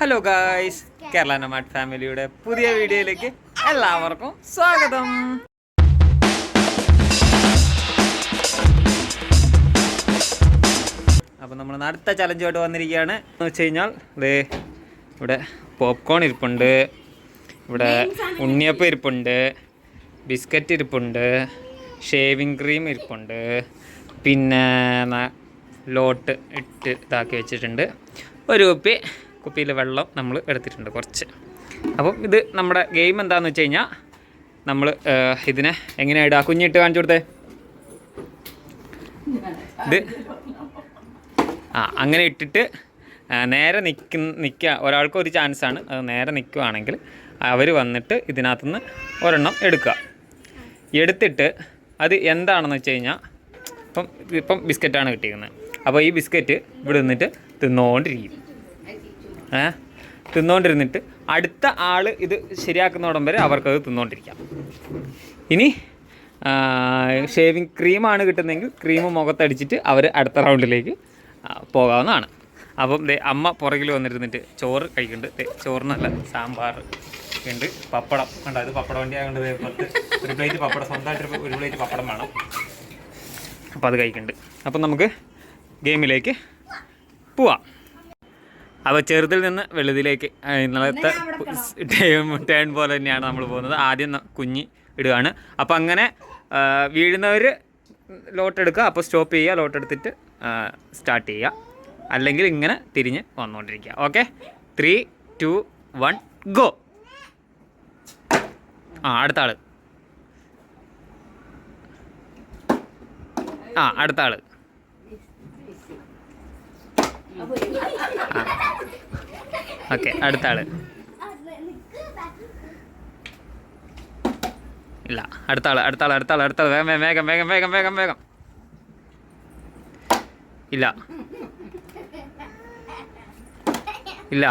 Hello guys Kerala നമാട്ട് ഫാമിലിയുടെ പുതിയ വീഡിയോയിലേക്ക് എല്ലാവർക്കും സ്വാഗതം. അപ്പോൾ നമ്മൾ അടുത്ത ചലഞ്ചുമായിട്ട് വന്നിരിക്കുകയാണ്. എന്ന് വെച്ച് കഴിഞ്ഞാൽ ദേ ഇവിടെ പോപ്കോൺ ഇരിപ്പുണ്ട്. ഇവിടെ ഉണ്ണിയപ്പം ഇരിപ്പുണ്ട്. ബിസ്ക്കറ്റ് ഇരിപ്പുണ്ട്. ഷേവിങ് ക്രീം ഇരിപ്പുണ്ട്. പിന്നെ ലോട്ട് ഇട്ട് ഇതാക്കി വെച്ചിട്ടുണ്ട്. ഒരു കുപ്പി കുപ്പിയിൽ വെള്ളം നമ്മൾ എടുത്തിട്ടുണ്ട് കുറച്ച്. അപ്പം ഇത് നമ്മുടെ ഗെയിം എന്താണെന്ന് വെച്ച് കഴിഞ്ഞാൽ നമ്മൾ ഇതിനെ എങ്ങനെയാണ് ഇടുക കുഞ്ഞിട്ട് കാണിച്ചു കൊടുത്തേ. ഇത് ആ അങ്ങനെ ഇട്ടിട്ട് നേരെ നിൽക്ക നിൽക്കുക ഒരാൾക്ക് ഒരു ചാൻസാണ് അത് നേരെ നിൽക്കുവാണെങ്കിൽ അവർ വന്നിട്ട് ഇതിനകത്തുനിന്ന് ഒരെണ്ണം എടുക്കുക. എടുത്തിട്ട് അത് എന്താണെന്ന് വെച്ച് കഴിഞ്ഞാൽ ഇപ്പം ഇപ്പം ബിസ്ക്കറ്റാണ് കിട്ടിയിരിക്കുന്നത്. അപ്പോൾ ഈ ബിസ്ക്കറ്റ് ഇവിടെ നിന്നിട്ട് തിന്നുകൊണ്ടിരിക്കും ഏ? തിന്നുകൊണ്ടിരുന്നിട്ട് അടുത്ത ആൾ ഇത് ശരിയാക്കുന്നിടം വരെ അവർക്കത് തിന്നുകൊണ്ടിരിക്കാം ഇനി ഷേവിങ് ക്രീമാണ് കിട്ടുന്നതെങ്കിൽ ക്രീം മുഖത്തടിച്ചിട്ട് അവർ അടുത്ത റൗണ്ടിലേക്ക് പോകാവുന്നതാണ്. അപ്പം ദേ അമ്മ പുറകിൽ വന്നിരുന്നിട്ട് ചോറ് കഴിക്കുന്നുണ്ട് ചോറിനല്ല സാമ്പാർ ഉണ്ട്. പപ്പടം. ഉണ്ട് അത് പപ്പടം വണ്ടി ആയതുകൊണ്ട് ദേ ഒരു പ്ലേറ്റ് പപ്പടം സ്വന്തമായിട്ട് ഒരു പ്ലേറ്റ് പപ്പടം വേണം. അപ്പോൾ അത് കഴിക്കുന്നുണ്ട് അപ്പം നമുക്ക് ഗെയിമിലേക്ക് പോവാം. അപ്പോൾ ചെറുതിൽ നിന്ന് വലുതിലേക്ക് ആ, ഇന്നലത്തെ ടേൺ പോലെ തന്നെയാണ് നമ്മൾ പോകുന്നത്. ആദ്യം കുഞ്ഞി ഇടുകയാണ് അപ്പോൾ അങ്ങനെ വീഴുന്നവർ ലോട്ട് എടുക്കുക. അപ്പോൾ സ്റ്റോപ്പ് ചെയ്യുക ലോട്ട് എടുത്തിട്ട് സ്റ്റാർട്ട് ചെയ്യുക. അല്ലെങ്കിൽ ഇങ്ങനെ തിരിഞ്ഞ് വന്നുകൊണ്ടിരിക്കുക. Okay? Three two one go! ആ അടുത്ത ആൾ. ആ അടുത്ത ആൾ. ഓക്കെ അടുത്ത ആൾ ഇല്ല അടുത്ത ആൾ അടുത്ത ആൾ അടുത്ത ആൾ അടുത്ത ആൾ വേഗം വേഗം വേഗം വേഗം വേഗം വേഗം. ഇല്ല. ഇല്ല.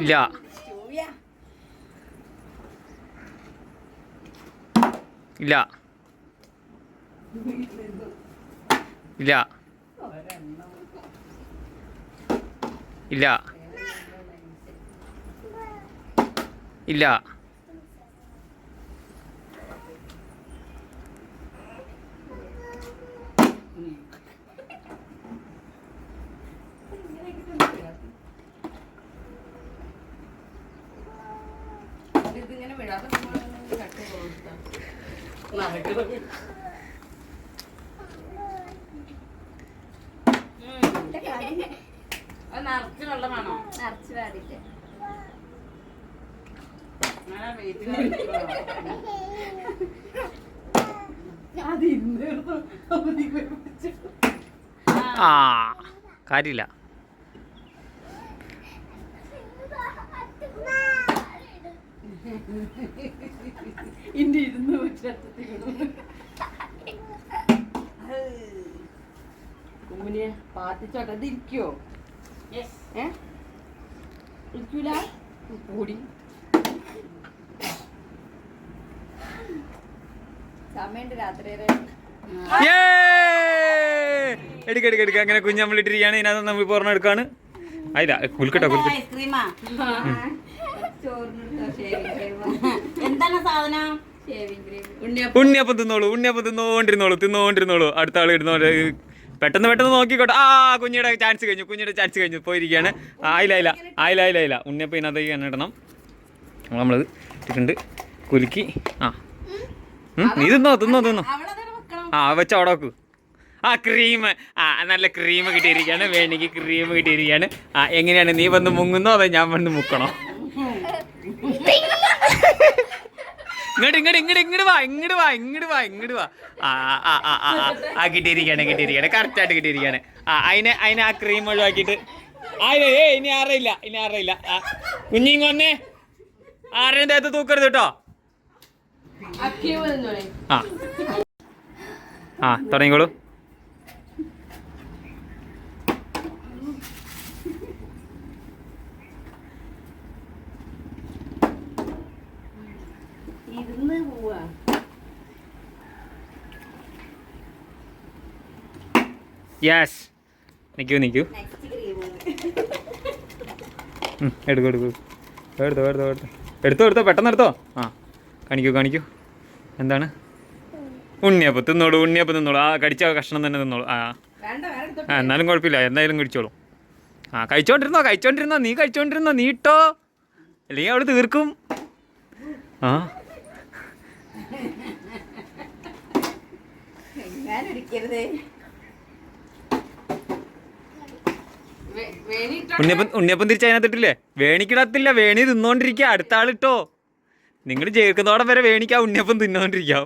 ഇല്ല. ഇല്ല. ഇല്ല ഇല്ല ഇല്ല ഇതിങ്ങനെ വിടാതെ നമ്മൾ കട്ട് കൊടുത്താ. നടക്കുന്നത്. അത് നിറച്ച് വെള്ളമാണോ നിറച്ച് പാടില്ല. അത് ഇന്നിരുന്നു ആ. കാര്യമില്ല. ഇന്റെ ഇരുന്ന് മുറ്റത്തെത്തി കുമ്മിനിയെ പാത്തിച്ചോട്ടെ ഇത് ഇരിക്കോ ഏ? ഇരിക്കൂല? കൂടി സമയമുണ്ട് രാത്രി എടുക്കെടുക്കെടുക്ക എടുക്ക എടുക്ക എടുക്ക. അങ്ങനെ കുഞ്ഞ് നമ്മളിട്ടിരിക്കുകയാണ് ഇതിനകത്ത് നമ്മൾ പുറമെ എടുക്കാണ്. ആയില്ല കുൽക്കട്ടോ കുൽക്കട്ടോ ഐസ്ക്രീമാ? ചോറിനെടുത്തോ ഷേവിംഗ് ക്രീം എന്താണ് സാധനം? ഷേവിംഗ് ക്രീം ഉണ്ണിയപ്പം ഉണ്ണിയപ്പം തിന്നോളൂ ഉണ്ണിയപ്പം തിന്നോണ്ടിരുന്നോളൂ തിന്നോണ്ടിരുന്നോളൂ. അടുത്ത ആൾ ഇടുന്നോണ്ട് പെട്ടെന്ന് പെട്ടെന്ന് നോക്കിക്കോട്ടെ. ആ കുഞ്ഞിയുടെ ചാൻസ് കഴിഞ്ഞു. കുഞ്ഞിയുടെ ചാൻസ് കഴിഞ്ഞു. പോയിരിക്കുകയാണ് ആയില്ല ആയില്ല ആയില്ല ആയില്ല ആയില്ല ഉണ്ണിയപ്പം ഇതിനകത്തേക്ക് തന്നെ ഇടണം. നമ്മളത് ഇട്ടിട്ടുണ്ട്. കുലുക്കി. ആ. നീ തിന്നോ തിന്നോ തിന്നോ. ആ വെച്ച അവിടെ വെക്കൂ. ആ ക്രീം ആ നല്ല ക്രീം കിട്ടിയിരിക്കുകയാണ്. വേണമെങ്കിൽ ക്രീം കിട്ടിയിരിക്കുകയാണ്. ആ എങ്ങനെയാണ് നീ വന്ന് മുങ്ങുന്നോ അതോ ഞാൻ വന്ന് മുക്കണോ? ഇങ്ങോട്ട് ഇങ്ങോട്ട് ഇങ്ങോട്ട് ഇങ്ങോട്ട് വാ ഇങ്ങോട്ട് വാ ഇങ്ങോട്ട് വാ ഇങ്ങോട്ട് വാ. ആ ആ ആ ആ ആ കിട്ടിയിരിക്കുകയാണ് കിട്ടിയിരിക്കുകയാണ് കറക്റ്റായിട്ട് കിട്ടിയിരിക്കുകയാണ് ആ അതിനെ അതിനെ ആ ക്രീം ഒഴിവാക്കിയിട്ട്. ആ ഏ ഏ ഇനി ആറില്ല ഇനി ആറില്ല ആ കുഞ്ഞിങ് വന്നേ. ആരുടെയും ദേഹത്ത് തൂക്കരുത് കേട്ടോ? ആ. ആ തുടങ്ങിക്കോളൂ ഇരുന്ന് പോവാ യെസ് നിൽക്കൂ നിൽക്കൂ എടുക്കൂ എടുക്കൂ. എടുത്തോ എടുത്തോ എടുത്തോ. എടുത്തോ എടുത്തോ പെട്ടെന്ന് എടുത്തോ. ആ കാണിക്കൂ കാണിക്കൂ. എന്താണ്? ഉണ്ണിയപ്പം തിന്നോളൂ ഉണ്ണിയപ്പം തിന്നോളൂ. ആ കടിച്ച കഷ്ണം തന്നെ തിന്നോളൂ. ആ. ആ എന്നാലും കുഴപ്പമില്ല. എന്തായാലും കഴിച്ചോളൂ ആ കഴിച്ചോണ്ടിരുന്നോ കഴിച്ചോണ്ടിരുന്നോ? നീ കഴിച്ചോണ്ടിരുന്നോ? നീ ഇട്ടോ. അല്ലെങ്കിൽ അവൾ തീർക്കും. ആ. ഉണ്ണിയപ്പം ഉണ്ണിയപ്പം തിരിച്ച് അതിനകത്തിട്ടില്ലേ? വേണിക്കിടത്തില്ല വേണി തിന്നോണ്ടിരിക്കുക അടുത്ത ആളിട്ടോ നിങ്ങൾ ചേർക്കുന്നതോടെ വരെ വേണിക്ക് ഉണ്ണിയപ്പം തിന്നോണ്ടിരിക്കാം.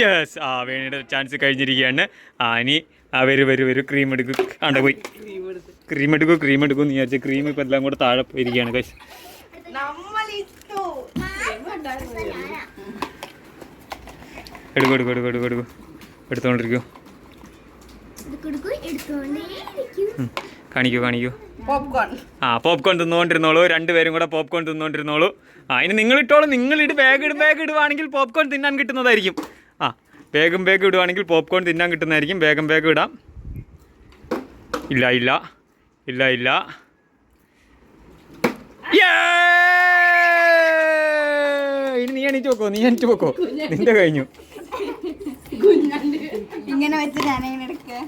യെസ് ആ വേണിയുടെ ചാൻസ് കഴിഞ്ഞിരിക്കുകയാണ് ആ ഇനി ആ വരൂ വരൂ വരൂ ക്രീം എടുക്കും. ആണ്ട പോയി. ക്രീം എടുക്കും ക്രീം എടുക്കും നീ വിചാരിച്ച ക്രീം ഇപ്പം എല്ലാം കൂടെ താഴെ പോയിരിക്കുകയാണ് കൈ എടുക്കും എടുക്കും എടുക്കും എടുക്കും എടുക്കും എടുക്കൂ. എടുത്തോണ്ടിരിക്കൂ. കാണിക്കൂ കാണിക്കൂ. പോപ്കോൺ ആ പോപ്കോൺ തിന്നുകൊണ്ടിരുന്നോളൂ. രണ്ടുപേരും കൂടെ പോപ്കോൺ തിന്നുകൊണ്ടിരുന്നോളൂ. ആ ഇനി നിങ്ങൾ ഇട്ടോളൂ നിങ്ങൾ ഇട് ബാഗ് ഇട് ബാഗ് ഇടുവാണെങ്കിൽ പോപ്കോൺ തിന്നാൻ കിട്ടുന്നതായിരിക്കും. ആ വേഗം ബാഗ് ഇടുവാണെങ്കിൽ പോപ്കോൺ തിന്നാൻ കിട്ടുന്നതായിരിക്കും. വേഗം ബാഗ് ഇടാം. ഇല്ല ഇല്ല. ഇല്ല ഇല്ല! ഇനി നീ എണീറ്റ് പോക്കോ നീ എണീറ്റ് പോക്കോ. നിന്റെ കഴിഞ്ഞു. ഇങ്ങനെ വെച്ച് എടുക്കുക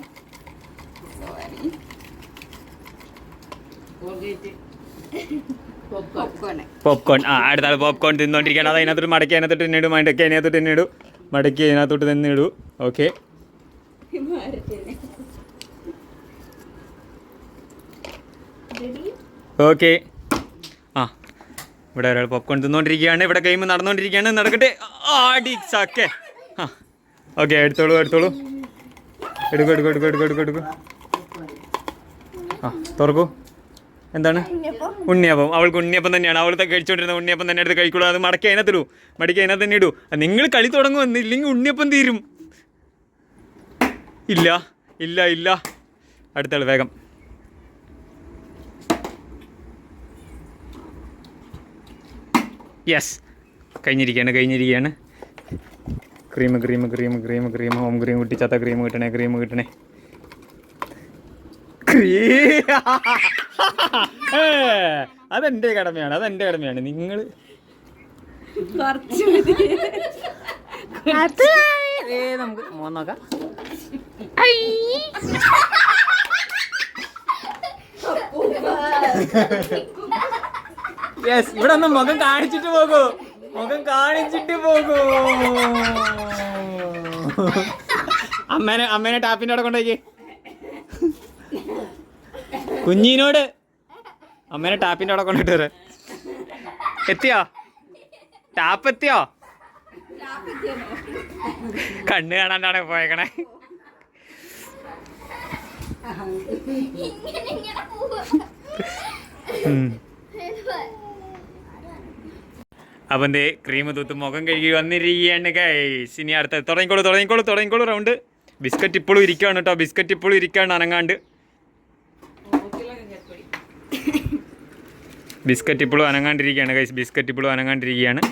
സോറി പോപ്കോൺ ആ അടുത്ത പോപ്കോൺ തിന്നോണ്ടിരിക്കുകയാണ്. അത് അതിനകത്തോട്ട് മടക്കി അതിനകത്തോട്ട് തന്നെ ഇടും മടക്കി അതിനകത്തോട്ട് തന്നെ ഇടും. മടക്കി അതിനകത്തോട്ട് തന്നെ ഇടൂ. ഓക്കെ ഓക്കെ ആ ഇവിടെ ഒരാൾ പോപ്കോൺ തിന്നോണ്ടിരിക്കുകയാണ്. ഇവിടെ ഗെയിം നടന്നുകൊണ്ടിരിക്കുകയാണ് നടക്കട്ടെ. ആ ഡിക്സ് ഓക്കെ ആ. ഓക്കെ എടുത്തോളൂ എടുത്തോളൂ. എടുക്കൂ എടുക്കൂ എടുക്കൂ എടുക്കൂ എടുക്കൂ എടുക്കൂ. ആ തുറക്കൂ. എന്താണ്? ഉണ്ണിയപ്പം. അവൾക്ക് ഉണ്ണിയപ്പം തന്നെയാണ്. അവൾ കഴിച്ചുകൊണ്ടിരുന്ന ഉണ്ണിയപ്പം തന്നെ എടുത്ത് കഴിക്കുള്ളൂ. അത് മടക്കി അതിനകത്ത് ഇടൂ. മടക്കി അതിനകത്ത് തന്നെ ഇടൂ. നിങ്ങൾ കളി തുടങ്ങുമെന്ന് ഇല്ലെങ്കിൽ ഉണ്ണിയപ്പം തീരും. ഇല്ല ഇല്ല ഇല്ല. അടുത്താൾ വേഗം. യെസ് കഴിഞ്ഞിരിക്കുകയാണ് കഴിഞ്ഞിരിക്കുകയാണ്. Cream cream cream cream cream home cream കുട്ടിച്ചാത്ത cream കിട്ടണേ ക്രീം കിട്ടണേ. ക്രീ- ഏ, അതെന്റെ കടമയാണ് അതെന്റെ കടമയാണ്. നിങ്ങൾ നമുക്ക് മോൻ നോക്കാം. യെസ് ഇവിടെ ഒന്ന് മുഖം കാണിച്ചിട്ട് പോകൂ. മുഖം കാണിച്ചിട്ട് പോകൂ. അമ്മേനെ അമ്മേനെ ടാപ്പിന്റെ അവിടെ കൊണ്ടുപോയി. കുഞ്ഞിനോട് അമ്മേനെ ടാപ്പിന്റെ അവിടെ കൊണ്ടിട്ട് വരെ എത്തിയോ? ടാപ്പ് എത്തിയോ? കണ്ണ് കാണാണ്ടാണ് പോയേക്കണേ. ഉം. എന്തേ ക്രീം തൂത്ത് മുഖം കഴുകി വന്നിരിക്കുകയാണ് ഗൈസ് ഇനി അടുത്ത തുടങ്ങിക്കോളൂ തുടങ്ങിക്കോളൂ തുടങ്ങിക്കോളൂ റൗണ്ട് ബിസ്ക്കറ്റ് ഇപ്പോഴും ഇരിക്കുകയാണ് കേട്ടോ ബിസ്ക്കറ്റ് ഇപ്പോഴും ഇരിക്കുകയാണ് അനങ്ങാണ്ട്. ബിസ്ക്കറ്റ് ഇപ്പോഴും അനങ്ങാണ്ടിരിക്കുകയാണ് ഗൈസ് ബിസ്ക്കറ്റ് ഇപ്പോഴും അനങ്ങാണ്ടിരിക്കുകയാണ്.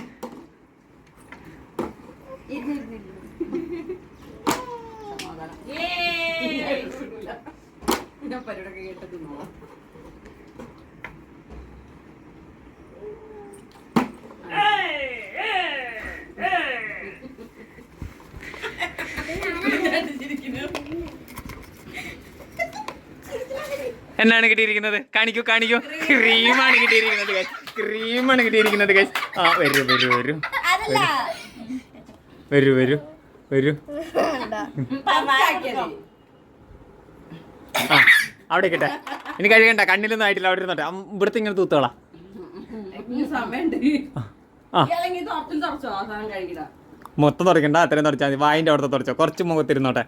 കിട്ടിയിരിക്കുന്നത്? കാണിക്കൂ കാണിക്കൂ. ക്രീമാണ് കിട്ടിയിരിക്കുന്നത്. ക്രീമാണ് കിട്ടിയിരിക്കുന്നത്. ആ വരൂ വരൂ വരൂ. വരൂ വരൂ വരൂ. ആ അവിടെ കിട്ടെ ഇനി കഴിയണ്ട കണ്ണിലൊന്നും ആയിട്ടില്ല അവിടെ ഇരുന്നോട്ടെ. ഇവിടുത്തെ ഇങ്ങനെ തൂത്തോളാം. മൊത്തം തുറക്കണ്ട അത്രയും തുറച്ചാൽ മതി. വായിന്റെ അവിടുത്തെ തുറച്ചോ കുറച്ച് മുഖത്തിരുന്നോട്ടെ.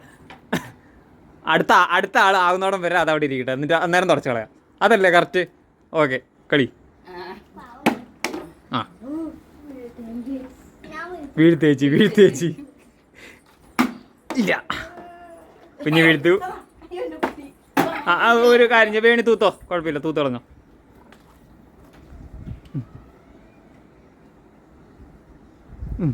അടുത്ത അടുത്ത ആൾ ആകുന്നോടം വരെ അത് അവിടെ ഇരിക്കട്ടെ. എന്നിട്ട് അന്നേരം തുടച്ചു കളയാം. അതല്ലേ കറക്റ്റ് ഓക്കെ കളി. ആ. വീഴ്ത്തേച്ചി വീഴ്ത്തേച്ചി ഇല്ല. പിന്നെ വീഴ്ത്തു. ആ ഒരു കാര്യം വേണി തൂത്തോ. കുഴപ്പമില്ല തൂത്ത് ഉം.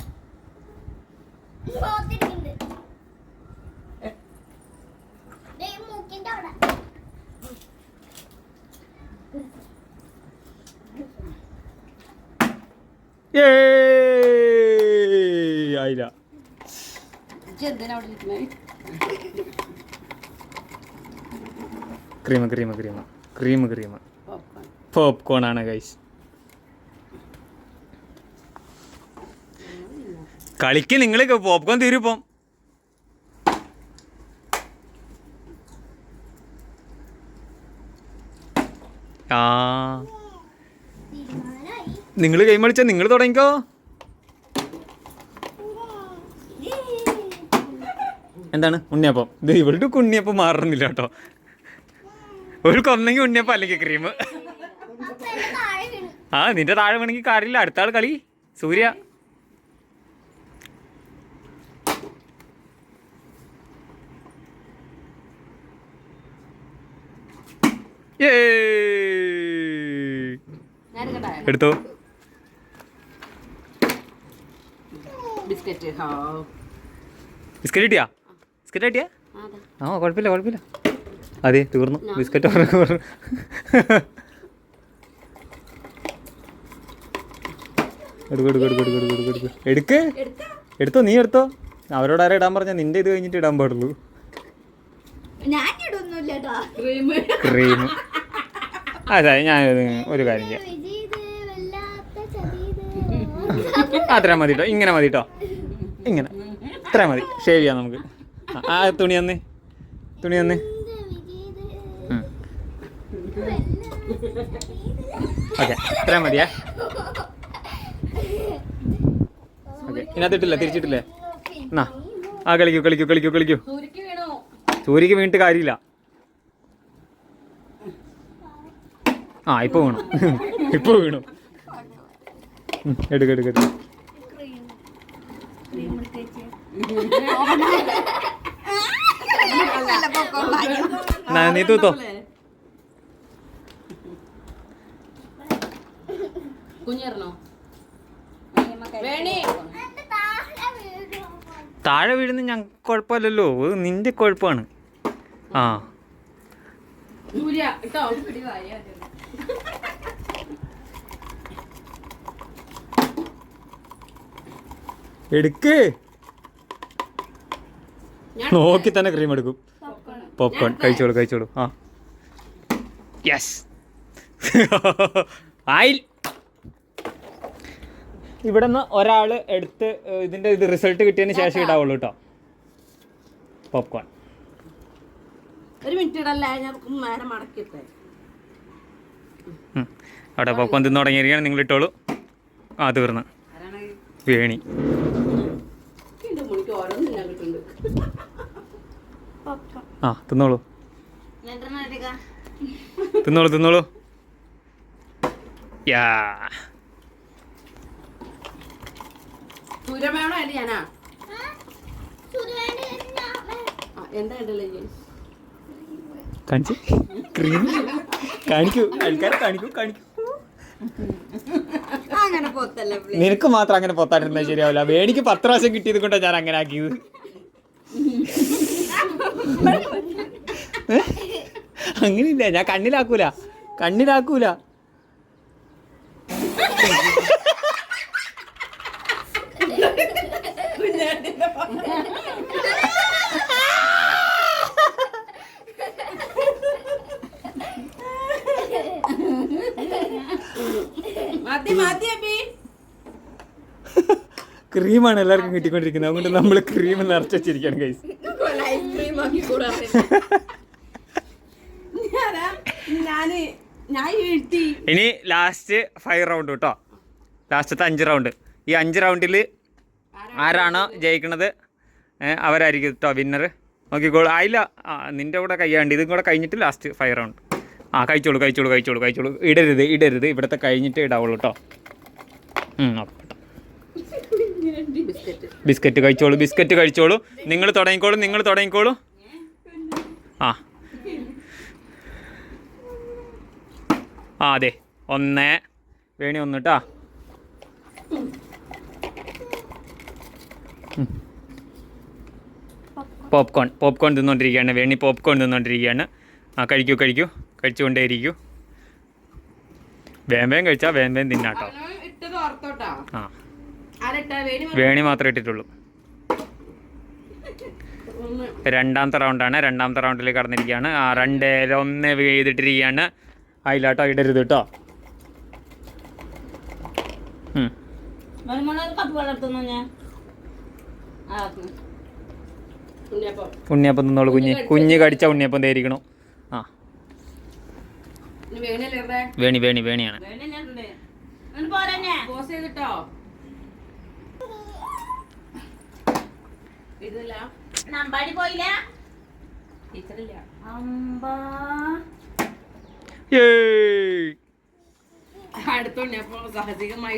അവിടെ ഇരിക്കുന്നത് ക്രീമ ക്രീമ ക്രീമ. ക്രീമ ക്രീമ. പോപ്കോൺ ആണ് ഗൈസ് കളിക്ക് നിങ്ങൾ പോപ്കോൺ തീരുപ്പം ആ. നിങ്ങൾ കൈമടിച്ചാൽ നിങ്ങൾ തുടങ്ങിക്കോ. എന്താണ്? ഉണ്ണിയപ്പം. ഇത് ഇവളുടെ ഉണ്ണിയപ്പം മാറുന്നില്ല കേട്ടോ. ഒരു കൊന്നെങ്കിൽ ഉണ്ണിയപ്പം അല്ലെങ്കിൽ ക്രീം ആ നിന്റെ താഴെ വേണമെങ്കിൽ കാര്യമില്ല. അടുത്ത ആൾ കളി. സൂര്യ. എടുത്തു? ബിസ്ക്കറ്റ് കിട്ടിയാ? ബിസ്ക്കറ്റ് അടിയാ ആ കുഴപ്പമില്ല കുഴപ്പമില്ല. അതെ തീർന്നു. ബിസ്ക്കറ്റ് പറഞ്ഞു എടുക്ക് എടുത്തോ? നീ എടുത്തോ? അവരോട് ആരാ ഇടാൻ പറഞ്ഞാൽ നിന്റെ ഇത് കഴിഞ്ഞിട്ട് ഇടാൻ പാടുള്ളൂ. ക്രീം ഞാൻ ഒരു കാര്യം ചെയ്യാം. മതി കേട്ടോ ഇങ്ങനെ മതി കേട്ടോ ഇങ്ങനെ ഇത്ര മതി. ഷേവ് ചെയ്യാം നമുക്ക്. ആ, തുണി തന്നേ. തുണി തന്നേ. ഓക്കെ ഇത്ര മതിയാ. ഓക്കെ ഇതിനകത്തിട്ടില്ല? തിരിച്ചിട്ടില്ലേ? എന്നാ ആ കളിക്കൂ കളിക്കൂ കളിക്കൂ കളിക്കൂ. സൂര്യക്ക് വീണോ സൂര്യക്ക് വീണിട്ട് കാര്യമില്ല. ആ ഇപ്പൊ വീണു. ഇപ്പൊ വീണു. ഉം, എടുക്ക് എടുക്ക് എടുക്ക് നല്ല പൊക്കോ ഭാഗ്യം എന്നാ, നീ തൂത്തോ? tuh വേണി. താഴെ വീഴുന്ന ഞാൻ കുഴപ്പമില്ലല്ലോ. നിന്റെ കുഴപ്പമാണ്. ആ. എടുക്ക്. ഞാൻ നോക്കി തന്നെ ക്രീം എടുക്കും. പോപ്കോൺ കഴിച്ചോളൂ കഴിച്ചോളൂ. ആ. യെസ് ആയി. ഇവിടെ നിന്ന് ഒരാൾ എടുത്ത് ഇതിന്റെ ഇതിന്റെ ഇത് റിസൾട്ട് കിട്ടിയതിന് ശേഷം ഇടാവുള്ളൂ കേട്ടോ പോപ്കോൺ ഒരു മിനിറ്റ് ഇടല്ലേ? ഞാൻ നേരെ മടക്കിട്ടെ ഉം. അവിടെ പോപ്കോൺ തിന്ന് തുടങ്ങിയിരിക്കുകയാണ്. നിങ്ങൾ ഇട്ടോളൂ. ആ തീർന്ന്. വേണി. ഓരോന്നും കിട്ടുന്നുണ്ട്. ആ തിന്നോളൂ. തിന്നോളൂ തിന്നോളൂ. യാ. ഞാനാ? എന്താ കാണിച്ച്. കാണിക്കൂ. ആൾക്കാരെ കാണിക്കൂ കാണിക്കൂ. നിനക്ക് മാത്രം അങ്ങനെ പൊത്താണ്ടിരുന്നാൽ ശരിയാവില്ല. വേണിക്ക് പത്ത് പ്രാവശ്യം കിട്ടിയത് കൊണ്ടാണ് ഞാൻ അങ്ങനെ ആക്കിയത്? അങ്ങനെയില്ല ഞാൻ കണ്ണിലാക്കൂല. കണ്ണിലാക്കൂല. ക്രീമാണ് എല്ലാവർക്കും കിട്ടിക്കൊണ്ടിരിക്കുന്നത്. അതുകൊണ്ട് നമ്മൾ ക്രീം നിറച്ചു വെച്ചിരിക്കുകയാണ് കൈസ് ഐസ്ക്രീം ആക്കി കൂടാ ഞാൻ ഞാൻ എഴുതി. ഇനി ലാസ്റ്റ് ഫൈവ് റൗണ്ട് കേട്ടോ ലാസ്റ്റത്തെ അഞ്ച് റൗണ്ട് ഈ അഞ്ച് റൗണ്ടിൽ ആരാണോ ജയിക്കണത്? അവരായിരിക്കും കേട്ടോ വിന്നർ നോക്കിക്കോളൂ. ആയില്ല ആ നിന്റെ കൂടെ കയ്യാണ്ട്. ഇതും കൂടെ കഴിഞ്ഞിട്ട് ലാസ്റ്റ് ഫൈവ് റൗണ്ട് ആ കഴിച്ചോളൂ കഴിച്ചോളൂ കഴിച്ചോളൂ കഴിച്ചോളൂ. ഇടരുത് ഇടരുത്. ഇവിടുത്തെ കഴിഞ്ഞിട്ട് ഇടാവുള്ളൂ കേട്ടോ ബിസ്ക്കറ്റ് കഴിച്ചോളൂ ബിസ്ക്കറ്റ് കഴിച്ചോളൂ. നിങ്ങൾ തുടങ്ങിക്കോളൂ നിങ്ങൾ തുടങ്ങിക്കോളൂ. ആ. ആ അതെ. ഒന്ന്. വേണി ഒന്ന് കേട്ടാ പോപ്കോൺ പോപ്കോൺ തിന്നുകൊണ്ടിരിക്കുകയാണ് വേണി പോപ്കോൺ തിന്നുകൊണ്ടിരിക്കുകയാണ് ആ കഴിക്കൂ കഴിക്കൂ. കഴിച്ചുകൊണ്ടേ ഇരിക്കൂ വേം വേം കഴിച്ചാൽ വേം വേം തിന്നാട്ടോ. ആ. വേണി മാത്രമേ ഇട്ടിട്ടുള്ളൂ. രണ്ടാമത്തെ റൗണ്ടാണ്. രണ്ടാമത്തെ റൗണ്ടിലേക്ക് കടന്നിരിക്കുകയാണ്. ആ രണ്ട് ഒന്ന് ചെയ്തിട്ടിരിക്കുകയാണ് അതിലാട്ടോ ഇടരുത് കേട്ടോ. ഉണ്ണിയപ്പം. തിന്നോളൂ കുഞ്ഞ്. കുഞ്ഞ് കടിച്ച? ഉണ്ണിയപ്പം തേരിക്കണു ആ. വേണി വേണി വേണിയാണ്. വേണ്ടില്ലേ നമ്പാടി പോയില്ല. ടീച്ചറില്ല. അമ്പാ. ഏയ്. അടുത്ത ഉണ്ണിയപ്പം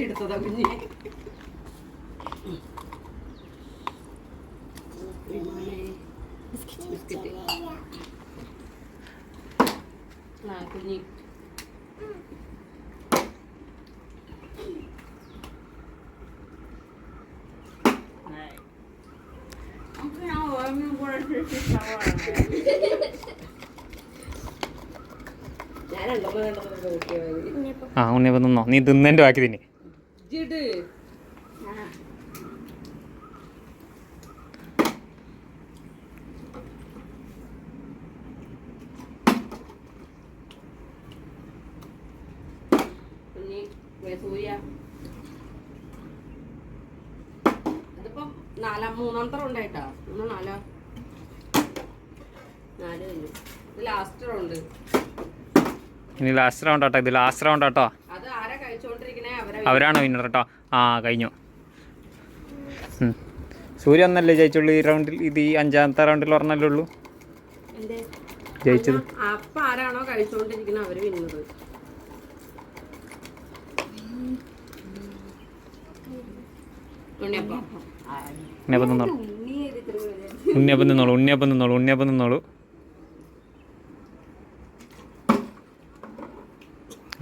എടുത്തതാ കുഞ്ഞ്. ആ കുഞ്ഞി നമുക്ക് ഞാൻ ഓർമ്മ കൂടെ ഞാൻ രണ്ടെണ്ണം രണ്ടെണ്ണം നോക്കിയാൽ ആ ഉണ്ണിയപ്പം തിന്നോ? നീ തിന്നേന്റെ ബാക്കി തിന്നെ. സൂര്യ. ഇതിപ്പം നാലാം മൂന്നാമത്തെ റൗണ്ടായിട്ടാ മൂന്നോ നാലോ. നാല് കഴിഞ്ഞു. ഇത് ലാസ്റ്റ് റൗണ്ട് ഇനി ലാസ്റ്റ് റൗണ്ട് ആട്ടോ. ഇത് ലാസ്റ്റ് റൗണ്ട് ആട്ടോ. അത് ആരാ കഴിച്ചുകൊണ്ടിരിക്കണേ അവരാണ് വിന്നർ കേട്ടോ ആ കഴിഞ്ഞു. സൂര്യ ഒന്നല്ലേ ജയിച്ചുള്ളൂ ഈ റൗണ്ടിൽ ഇത് ഈ അഞ്ചാമത്തെ റൗണ്ടിൽ പറഞ്ഞല്ലേ ഉള്ളൂ? ജയിച്ചത്. അപ്പൊ ആരാണോ അവർ വിന്നത്. ഉണ്ണിയപ്പം. നിന്നോളൂ. ഉണ്ണിയപ്പം നിന്നോളൂ. ഉണ്ണിയപ്പം നിന്നോളൂ. ഉണ്ണിയപ്പം തിന്നോളൂ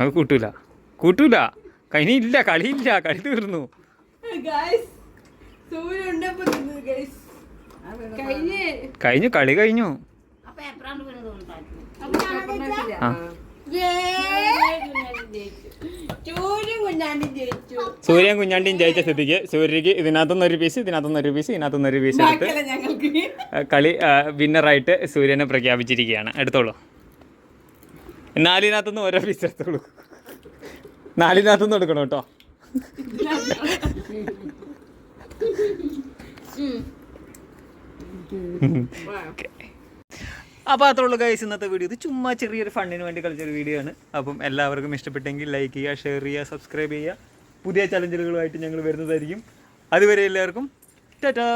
അത് കൂട്ടൂല. കൂട്ടൂല. കഴിഞ്ഞ ഇല്ല കളിയില്ല കളി തീർന്നു. കഴിഞ്ഞ്. കളി കഴിഞ്ഞു. സൂര്യൻ കുഞ്ഞാണ്ടിയും ജയിച്ച സ്ഥിതിക്ക് സൂര്യക്ക് ഇതിനകത്തുനിന്ന് ഒരു പീസ് ഇതിനകത്തുനിന്ന് ഒരു പീസ് ഇതിനകത്തുനിന്ന് ഒരു പീസ് എടുത്ത് കളി വിന്നറായിട്ട് സൂര്യനെ പ്രഖ്യാപിച്ചിരിക്കുകയാണ്. എടുത്തോളൂ. നാലിനകത്തുനിന്ന് ഓരോ പീസ് എടുത്തോളൂ. നാലിനകത്തുനിന്ന് എടുക്കണം കേട്ടോ. അപ്പോൾ അത്രേ ഉള്ളൂ ഗൈസ് ഇന്നത്തെ വീഡിയോ ഇത് ചുമ്മാ ചെറിയൊരു ഫണ്ടിന് വേണ്ടി കളിച്ചൊരു വീഡിയോ ആണ്. അപ്പം എല്ലാവർക്കും ഇഷ്ടപ്പെട്ടെങ്കിൽ ലൈക്ക് ചെയ്യുക ഷെയർ ചെയ്യുക സബ്സ്ക്രൈബ് ചെയ്യുക. പുതിയ ചലഞ്ചലുകളുമായിട്ട് ഞങ്ങൾ വരുന്നതായിരിക്കും. അതുവരെ എല്ലാവർക്കും ടാറ്റാ